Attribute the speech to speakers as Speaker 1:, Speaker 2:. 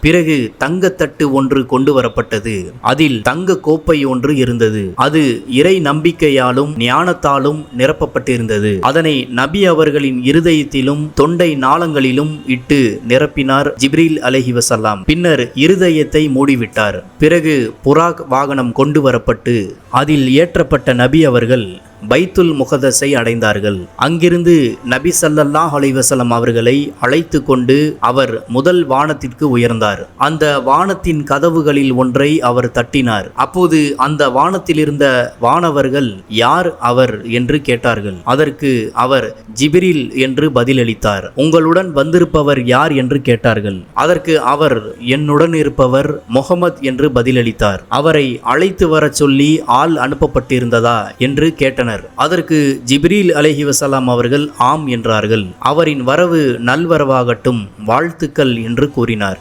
Speaker 1: பிறகு தங்கத்தட்டு ஒன்று கொண்டு வரப்பட்டது. அதில் தங்க கோப்பை ஒன்று இருந்தது. அது இறை நம்பிக்கையாலும் ஞானத்தாலும் நிரப்பப்பட்டிருந்தது. அதனை நபி அவர்களின் இருதயத்திலும் தொண்டை நாளங்களிலும் இட்டு நிரப்பினார் ஜிப்ரீல் அலஹி வசல்லாம் பின்னர் இருதயத்தை மூடிவிட்டார். பிறகு புராக் வாகனம் கொண்டு வரப்பட்டு அதில் ஏற்றப்பட்ட நபி அவர்கள் பைத்துல் முகதஸை அடைந்தார்கள். அங்கிருந்து நபி சல்லல்லாஹ் அலைவசலம் அவர்களை அழைத்து கொண்டு அவர் முதல் வானத்திற்கு உயர்ந்தார். அந்த வானத்தின் கதவுகளில் ஒன்றை அவர் தட்டினார். அப்போது அந்த வானத்தில் இருந்த வானவர்கள் யார் அவர் என்று கேட்டார்கள். அதற்கு அவர் ஜிபிரில் என்று பதிலளித்தார். உங்களுடன் வந்திருப்பவர் யார் என்று கேட்டார்கள். அதற்கு அவர் என்னுடன் இருப்பவர் முகமது என்று பதிலளித்தார். அவரை அழைத்து வரச் சொல்லி ஆள் அனுப்பப்பட்டிருந்ததா என்று கேட்டனர். அதற்கு ஜிப்ரீல் அலஹி வசலாம் அவர்கள் ஆம் என்றார்கள். அவரின் வரவு நல்வரவாகட்டும் வாழ்த்துக்கள் என்று கூறினார்.